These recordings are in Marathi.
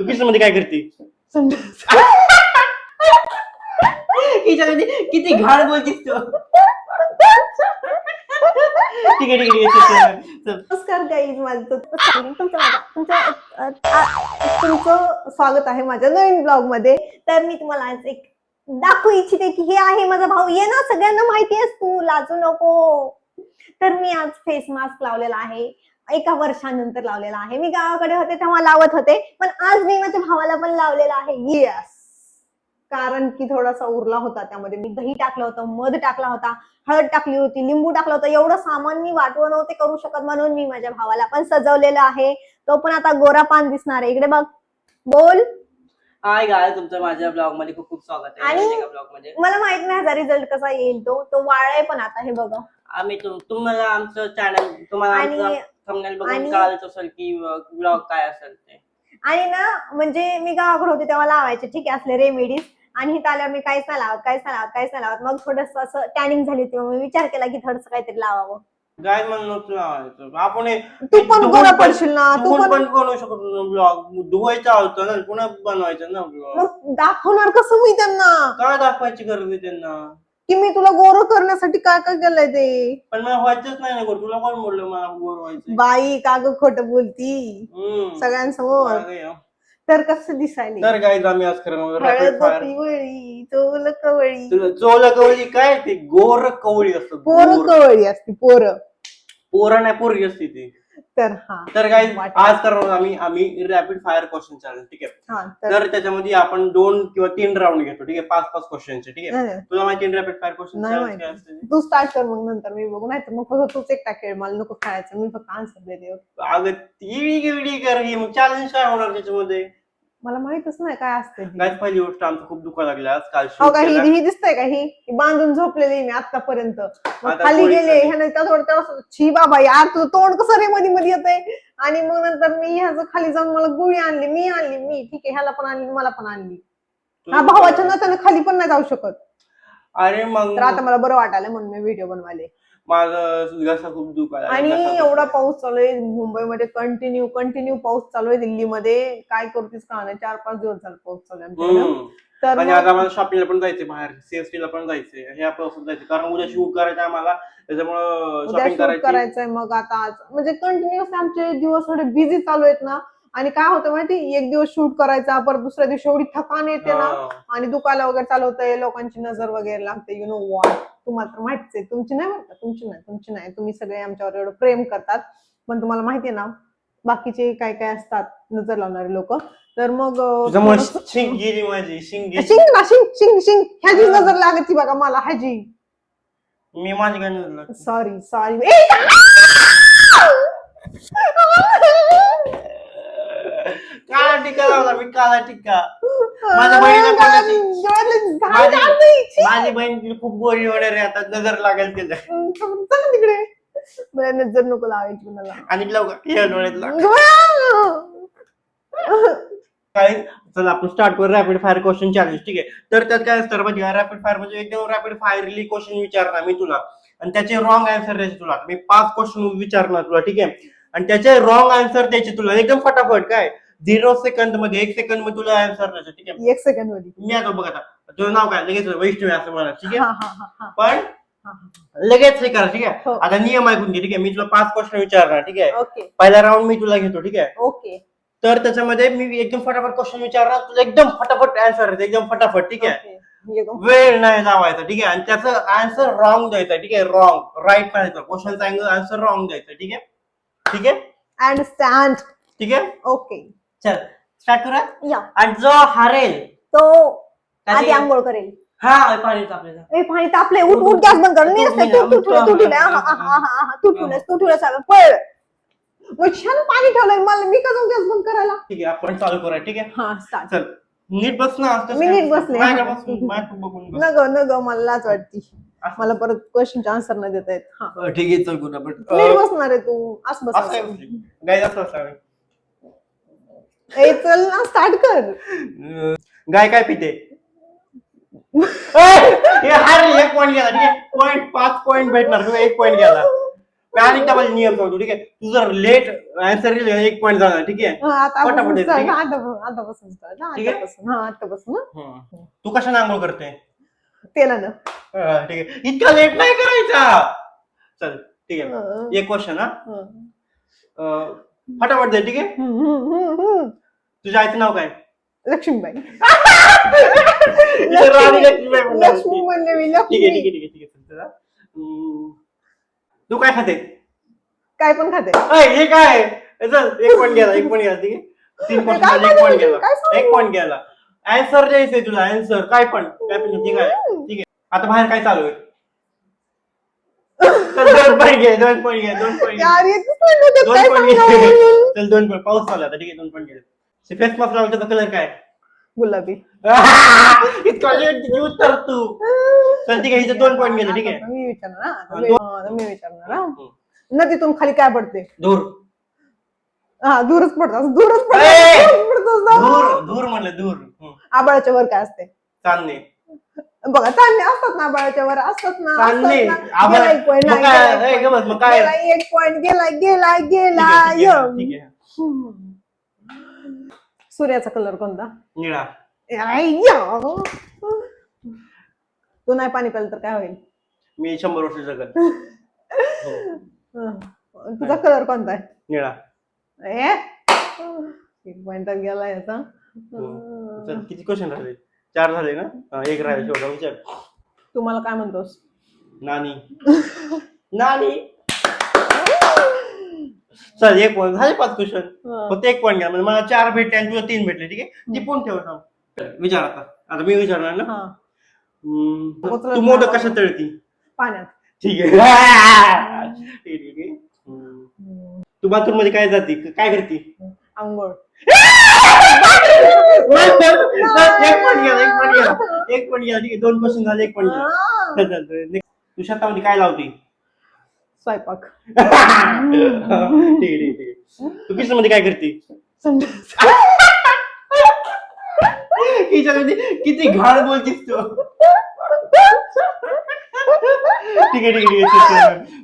तू किचनमध्ये काय करते? हिच्यामध्ये किती घाण बोलतीस तू. ठीक आहे ठीक आहे, ठीक आहे चल, चल. नमस्कार गाईज माझं तुमचं तुमचं माझं- तुमचं अ, आ- तुमचं स्वागत आहे माझ्या नवीन ब्लॉगमध्ये तर मी तुम्हाला आज एक दाखवू इच्छिते की हे आहे माझा भाऊ. ये ना सगळ्यांना माहिती आहेस तू. लाजू नको. तर मी आज फेस मास्क लावलेला आहे. एका वर्षानंतर लावलेला आहे. मी गावाकडे होते तेव्हा लावत होते पण आज मी माझ्या भावाला पण लावलेला आहे. येस कारण की थोडासा उरला होता त्यामध्ये. मी दही टाकलं होतं मध टाकला होता हळद टाकली होती लिंबू टाकलं होतं. एवढं सामान मी वाटवं नव्हते करू शकत म्हणून मी माझ्या भावाला पण सजवलेलं आहे. तो पण आता गोरा पान दिसणार आहे. इकडे बघ. बोल. हाय गाय तुमचं माझ्या ब्लॉगमध्ये खूप खूप स्वागत आहे. आणि- ब्लॉगमध्ये? मला माहीत नाही ह्याचा रिझल्ट कसा येईल तो. तो वाळाय पण आता हे बघ. आम्ही तुम- तुम्हाला आमचं चॅनल तुम्हाला आणि- आमचं थंबनेल बघून आणि- कळालंच असेल की ब्लॉग काय असेल ते. आणि ना म्हणजे मी गावाकडे होते तेव्हा लावायचे ठीक आहे असले रेमेडीज आणि इथं आल्यावर मी काहीच नाही लावत काहीच नाही लावत काहीच नाही लावत मग थोडस असं टॅनिंग झाली होती मग मी विचार केला की थोडस काहीतरी लावावं. काय म्हणून लावायचं? आपण हे- तू पण धुवून गोरा पडशील ना तू धुवून पण पण बनवू शकतो ब्लॉग धुवायचं होतं ना पुन्हा बनवायचं ना ब्लॉग मग दाखवणार कसं मी त्यांना? काय दाखवायची गरज आहे त्यांना? की मी तुला गोर करण्यासाठी काय काय केलंय ते? पण मला व्हायचंच नाही ना गोड तुला कोण बोललं मला गोर व्हायचं बाई का ग खोट बोलती? हम्म. सगळ्यांसमोर? तर कसं दिसायला? तर काय आम्ही आज करणार हळद पिवळी चोल कवळी. तुला चोला कवळी काय ती? गोर कवळी असत. पोर कवळी असती पोर. पोरा नाही पोरगी असते ती. तर हा तर काय. आज करणार आम्ही आम्ही रॅपिड फायर क्वेश्चन चालेल ठीक आहे हा तर तर त्याच्यामध्ये आपण दोन किंवा तीन राऊंड घेतो ठीक आहे पाच पाच क्वेश्चनचे ठीक आहे नाही, नाही. तुला माहिती रॅपिड फायर क्वेश्चन नाही काय. असते ते? तू स्टार्ट कर मग नंतर मी बघू नाही तर मग फक्त तूच एकटा खेळ मला नको खेळायचं मी फक्त आन्सर देते अगं ती गिवडी कर ही मग चॅलेंज काय होणार त्याच्यामध्ये मला माहितच नाही काय असते ती. पहिली गोष्ट आमचं खूप दुखा लागल्या आज काल हो shoot का ही केलं. ही दिसतंय का ही? ही बांधून झोपलेली मी आतापर्यंत आता खाली गोळी गेले. ह्याने त्या थोडं तेवढं छी बाबा यार तुझं तोंड कसं रे मध्ये मध्ये येतंय? आणि मग नंतर मी ह्याचं खाली जाऊन मला गोळी आणली मी आणली मी. ठीक आहे ह्याला पण आणली मला पण आणली. हा भावाच्या नात्याने खाली पण नाही जाऊ शकत. अरे मग तर आता मला बरं वाटायला म्हणून मी व्हिडिओ बनवाले माझं घसा खूप दुखायला आणि एवढा. पाऊस चालू आहे मुंबईमध्ये. कंटिन्यू कंटिन्यू पाऊस चालू आहे दिल्लीमध्ये. काय करतेस का नाही. चार पाच दिवस झाले पाऊस चालू आहे. तर आणि मला शॉपिंगला पण जायचंय बाहेर. सीएसटी ला पण जायचंय. हे आपलं जायचं कारण उद्या शूट करायचं आम्हाला. त्याच्यामुळं शॉपिंग करायचंय मग आता आज. म्हणजे कंटिन्युअस आमचे दिवस थोडे बिझी चालू आहेत ना. आणि काय होतं माहिती एक दिवस शूट करायचा परत दुसऱ्या दिवशी एवढी थकान येते ना. आणि दुखायला वगैरे चालू होतंय लोकांची नजर वगैरे लागते. यु नो वॉट तुम्हाला तर माहितीच आहे. तुमची नाही बरं का? तुमची नाही तुमची नाही. तुम्ही सगळे आमच्यावर एवढं प्रेम करतात. पण तुम्हाला माहिती आहे ना बाकीचे काय काय असतात नजर लावणारे लोक. तर मग शिंग गेली माझी शिंग शिंग ना शिंग शिंग शिंग ह्याची नजर लागायची बघा मला ह्याची. मी माझी काय नजर लागली? सॉरी सॉरी काळा टिक्का लावला मी काळा टिक्का. माझ्या बहिणीला कोणाची- माझी माझी बहीण खूप गोरी होणार आहे आता नजर लागेल तिला. चला तिकडे. मला नजर नको लावायची कुणाला. आणि लवकर या डोळ्यातला काय चला आपण स्टार्ट करू रॅपिड फायर क्वेश्चन चॅलेंज ठीक आहे? तर त्यात काय असतं म्हणजे रॅपिड फायर म्हणजे एकदम रॅपिड फायरली क्वेश्चन विचारणार मी तुला. आणि त्याचे रॉंग आन्सर द्यायचे तुला. मी पाच क्वेश्चन विचारणार तुला ठीक आहे? आणि त्याचे रॉंग आन्सर द्यायचे तुला एकदम फटाफट काय झिरो सेकंदमध्ये एक सेकंदमध्ये तुला आन्सर द्यायचं ठीक आहे एक सेकंडमध्ये मी आता बघ आता तुझं नाव काय लगेच वैष्णवी असं म्हणा ठीक हा आहे हा हा हा पण हा. लगेच हे करा ठीक आहे हो. आता नियम ऐकून घे ठीक आहे मी तुला पाच क्वेश्चन विचारणार ठीक आहे पहिला राऊंड मी तुला घेतो ठीक आहे ओके तर त्याच्यामध्ये मी एकदम फटाफट क्वेश्चन विचारणार तुला एकदम फटाफट आन्सर एकदम फटाफट ठीक आहे. वेळ नाही लावायचा ठीक आहे आणि त्याचं आन्सर रॉंग द्यायचं ठीक आहे रॉंग राईट नाही क्वेश्चनचा आन्सर रॉंग द्यायचं ठीक आहे ठीक आहे? अंडरस्टँड ठीक आहे? ओके चल स्टार्ट करा या आणि जो हरेल तो आधी आंघोळ करेल. हा पाणी तापलेलं ए पाणी तापले उठ उठ गॅस बंद कर. असते उठ, तू तू ठेवलं तू ठेवलं हा हा हा हा हा तू ठेवलंस तू ठेवलं सगळं पळ. मग छान पाणी ठेवलंय मला मी का जाऊ गॅस बंद करायला? ठीक आहे आपण चालू करूया ठीक आहे? हा स्टार्ट चल नीट बस ना मी नीट बसले. बघून बस. न ग न ग मला लाज वाटती. मला परत क्वेश्चनचे आन्सर नाही देता येत. हा. ठीक आहे चल गुन्हा पण नीट बसणार आहे तू. असं बस असं गाय असं. असावे ए चल ना स्टार्ट कर. अं, गाय काय पिते? हे हारली एक पॉईंट गेला ठीक आहे? पॉईंट पाच पॉईंट भेटणार तुला एक पॉईंट गेला. आणि डबल नियम सांगतो ठीक आहे? तू जर लेट आन्सर दिले एक पॉईंट जाणार ठीक आहे? हा, आता पटापट आतापासून येते, ठीक start, आहे? आतापासून आतापासून start, हा, ठीक आहे? आतापासून हा आतापासून हा. हं. तू कशाने आंघोळ करते? तेलानं. हा, ठीक आहे. इतका लेट नाही करायचा. चल ठीक आहे. हं, एक क्वेश्चन हा. अं, फटाफट दे ठीक आहे. तुझ्या आईचं नाव काय? लक्ष्मीबाई. इथं राणी लक्ष्मीबाई म्हणणार लक्ष्मी होती. म्हणले मी ठीक आहे ठीक आहे लक्ष्मी ठीक आहे ठीक आहे. चल, चला. हम्म. तू काय खाते? काय पण खाते. अय, हे काय? चल एक पॉईंट गेला एक पॉईंट गेला ठीक आहे? तीन काय क्वेश्चन एक पॉईंट काय गेला सांगू? एक पॉईंट गेला आन्सर द्यायचंय तुला आन्सर काय पण. काय पण ठीक आहे ठीक आहे. आता बाहेर काय चालू आहे? चल, दोन पॉईंट घे दोन पॉईंट घे दोन पॉईंट यार येतच नाही ना ते, दोन काय पॉईंट सांगावं? घे. चल दोन पॉईंट पाऊस चालू आहे आता. ठीक आहे दोन पॉईंट घे. फेस मास्क लावला त्याचा कलर काय? गुलाबी. इतका लेट तू. चल ठीक आहे हिचे दोन पॉईंट गेले ठीक आहे. आता मी विचारणार हा, आता मी- दोन- हा, आता मी विचारणार हा. हम्म. नदीतून खाली काय पडते? धूर. हा दूरच पडतो. दूरच ए! पडतो धूर धूर म्हणलं धूर. हम्म. आबाळाच्या वर काय असते चांदणे बघा चांदणे असतात ना आबाळाच्या वर असतात ना. आभाळ- गेला एक point, मग गेला काय- एक ए, point. गं बस, मग काय गेला एक पॉइंट गेला गेला ठीक गेला आहे, ठीक आहे, यम. ठीक आहे हम्म. सूर्याचा कलर कोणता निळा आई. तू नाही पाणी प्यालं तर काय होईल मी शंभर वर्ष जगत हं. तुझा कलर कोणता आहे निळा ए? एक पॉइंट गेला याचा. चल किती क्वेश्चन राहिले? चार झाले ना? हा, एक राहिले शेवटा विचार. तू मला काय म्हणतोस? नानी. नानी. चल एक पॉईंट झाले पाच क्वेश्चन फक्त एक पॉईंट घ्या. म्हणजे मला चार भेटले आणि तुला तीन भेटले ठीक आहे? ती पण ठेव थांब. विचार आता. आता मी विचारणार ना? हा. हम्म, उचलत तू मोदक नाही. कशात तळती? पाण्यात. ठीक आहे. ठीक आहे, ठीक आहे. हम्म. तू बाथरूममध्ये काय जाती? काय करती? आंघोळ. एक पण गेला एक पण गेला एक पण गेला ठीक आहे. दोन क्वेश्चन झाले एक पण गेला. चल, चल, चल. Next. तू शेतामध्ये काय लावती? स्वयंपाक. ठीक आहे ठीक आहे. ठीक आहे तू किचनमध्ये काय करते? संडास. किचनमध्ये किती घाण बोलतीस तू. ठीक आहे ठीक आहे ठीक आहे. चल,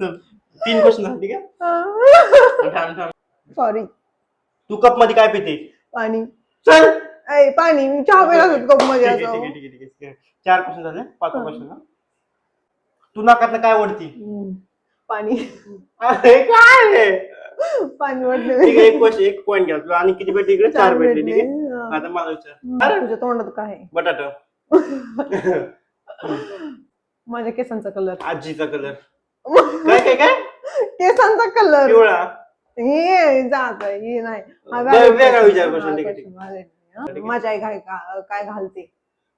चल, चल. तीन क्वेश्चन झाले ठीक आहे? थांब थांब. सॉरी तू कपमध्ये काय पिते पाणी. चल. ऐ पाणी. मी चहा प्यायला होतो कपमध्ये आहे ठीक असं. आहे ठीक आहे ठीक आहे, ठीक आहे. चार क्वेश्चन झाले पाच क्वेश्चन तू नाकातनं काय ओढती? हम्म. पाणी. अरे काय? पाणी ठीक आहे वाटलं एक क्वेश्चन एक पॉईंट घ्या. तुला आणि किती भेटले इकडे? चार भेटले ठीक आहे? आता मला विचार. अरे. तुझ्या तोंडात काय आहे? बटाटा. माझ्या केसांचा कलर. आजीचा कलर. काय काय काय? केसांचा कलर. पिवळा. हे जात हे नाही. हा. बरं, valid वेगळा question. विचार हा, question, ठीक आहे, ठीक question valid नाही, ठीक हा. आहे. माझी आई काय का- काय घालते?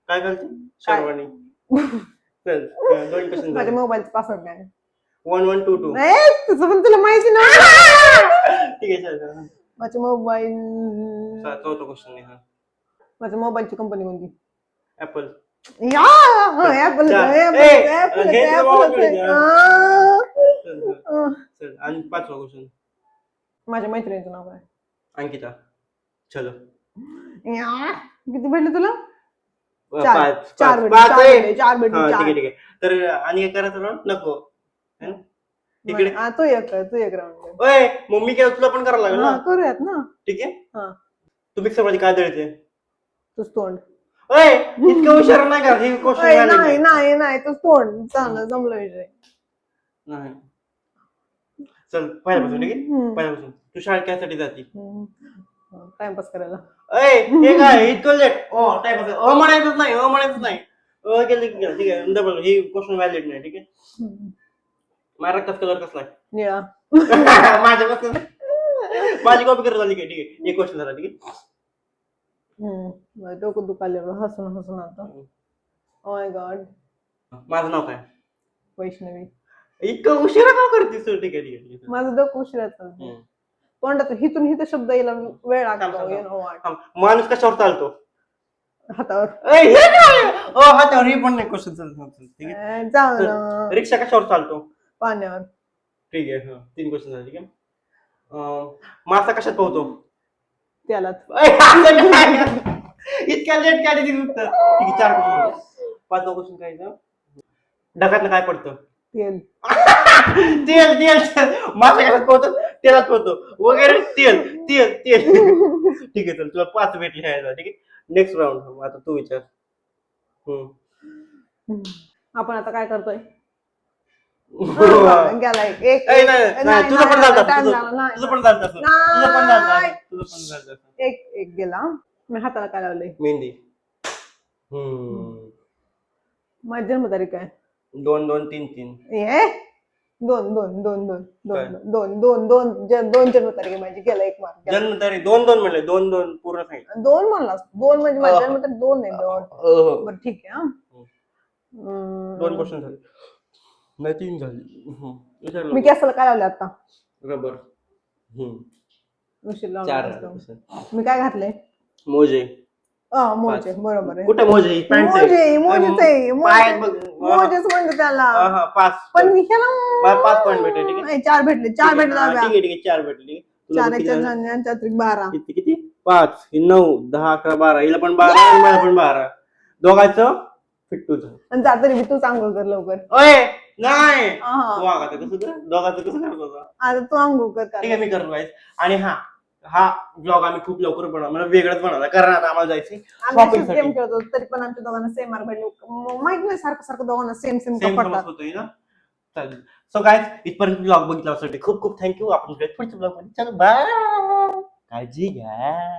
काय घालते? शर्वाणी चल दोन क्वेश्चन माझ्या मोबाईलचा पासवर्ड काय? One one two two. ए, तुझं पण तुला माहिती ना. ठीक आहे चल, चल माझ्या मोबाईल चल, चौथा क्वेश्चन हा. माझ्या मोबाईलची कंपनी कोणती? ऍपल या. ए. चल चल, चल आणि पाचवा क्वेश्चन माझ्या मैत्रिणीचं नाव काय? अंकिता. चलो. या, किती भेटले तुला? चार पाच चार पाच भेटले पाच चार आहे. भेटले चार हा, ठीक आहे ठीक आहे. तर आणि काय करायचं ना नको. है? तिकडे. हा, तू एक कर, तू एक राऊंड ओय मम्मी काय तुला पण करावं लागेल ना? करूयात ना. ठीक आहे? हा. तू मिक्सरमध्ये काय दळते? तूच तोंड. ओय इतकं हुशार नाही का? ही क्वेश्चन नाही नाही नाही तूच तोंड. चांगलं जमलं विषय नाही. चल पहिल्यापासून ठीक आहे. पहिल्यापासून. तू शाळेत काय जाते? टाइमपास करायला. अय हे काय इतकं लेट ओ टाइम अ म्हणायचंच नाही अ म्हणायचंच नाही. अ केलं की गेलं. ठीक आहे. डबल ही क्वेश्चन व्हॅलिड नाही ठीक आहे? माझ्या रक्ताचा कलर कसला आहे? निळा. माझ्या कसं माझी कॉपी करत काय ठीक आहे? एक क्वेश्चन झाला ठीक आहे? हम्म. माझं डोकं दुखायलं हसून हसून आता. गॉड माझं नाव काय? वैष्णवी. इतकं उशिरा का करतेस तू ठीक आहे ठीक आहे, माझं डोकं उशिरा चालतं हम्म. तोंडात हिथून हिथं शब्द यायला वेळ थांब, लागतो थांब, you know what. थांब. माणूस कशावर चालतो? हातावर. हे काय? ओ हातावर हे पण नाही क्वेश्चन चालतो ठीक आहे. अं, जाऊ ना. रिक्षा कशावर चालतो? पाण्यावर. ठीक आहे हा. तीन क्वेश्चन झाले ठीक आहे. अं, मासा कशात पोहतो? असं काय? इतक्या लेट काय दिली उत्तर. ठीक आहे चार क्वेश्चन पाचवा क्वेश्चन काय ढगातलं काय पडतं? तेल तेल तेल पोहतो तेलात पोहतो वगैरे तेल तेल तेल ठीक आहे चल तुला पाच भेटले ह्याला ठीक आहे नेक्स्ट राऊंड आता तू विचार हम्म. आपण आता काय करतोय नाही, गेला एक एक नाही, नाही, नाही, तुझं पण नाही, झालं time तुझं झाला, नाही. तुझं पण झालं. तुझं पण झालं नाही. तसं. तुझं पण झालं तसं. एक एक गेला मी हाताला काय लावलंय मेहंदी हम्म. माझी जन्मतारीख आहे दोन दोन तीन तीन. ए दोन दोन दोन दोन काय? दोन दोन दोन दोन ज- दोन जन्मतारीख आहे माझी गेला एक मार्क. जन्म तारीख दोन दोन म्हणले दोन दोन पूर्ण सांगितलं. दोन म्हणलास? दोन म्हणजे माझी अह. जन्मतारीख दोन नाही दोन. अह. बरं ठीक आहे हा. हम्म. दोन क्वेश्चन झाले. नाही तीन झाली. हम्म. विचारलं मी कॅसला काय लावले आता? रबर. हम्म. उशीर चार. मी काय घातले मोजे. मोजे बरोबर आहे. कुठे मोजे? पॅन्ट मोजे मोजेच आहे बघ हा, मोजेच म्हणते त्याला. हा, पाच. पण मला ह्याला पाच point भेटले, ठीक आहे? नाही, चार भेटले चार ठीक आहे, भेटले हा, दादा. ठीक आहे ठीक आहे चार भेटली. तुला चार किती एक झाले? चार चार त्रिक बारा. किती किती? पाच. ही नऊ दहा अकरा बारा. हिला पण बारा आणि मला पण बारा. दोघांचं फिट्टू झालं. आणि जा तरी बी तू चांगलं कर लवकर. ओय नाही. हा. तू आता कसं कर दोघांचं कसं करत होता आता तू आंघोळ कर ठीक आहे मी करतो guys. आणि हा हा ब्लॉग आम्ही खूप लवकर बनवला मला वेगळंच बनवला कारण आता आम्हाला जायचं आम्ही. गेम खेळतो तरी पण आमच्या दोघांना सेम मार्क माहीत नाही सारखं सारखं दोघांना सेम सेम सेम समज होतोय ना? चालेल. सो काय इथपर्यंत ब्लॉग बघितल्यासाठी खूप खूप थँक्यू आपण पुढच्या ब्लॉगमध्ये. चला बाय काळजी घ्या.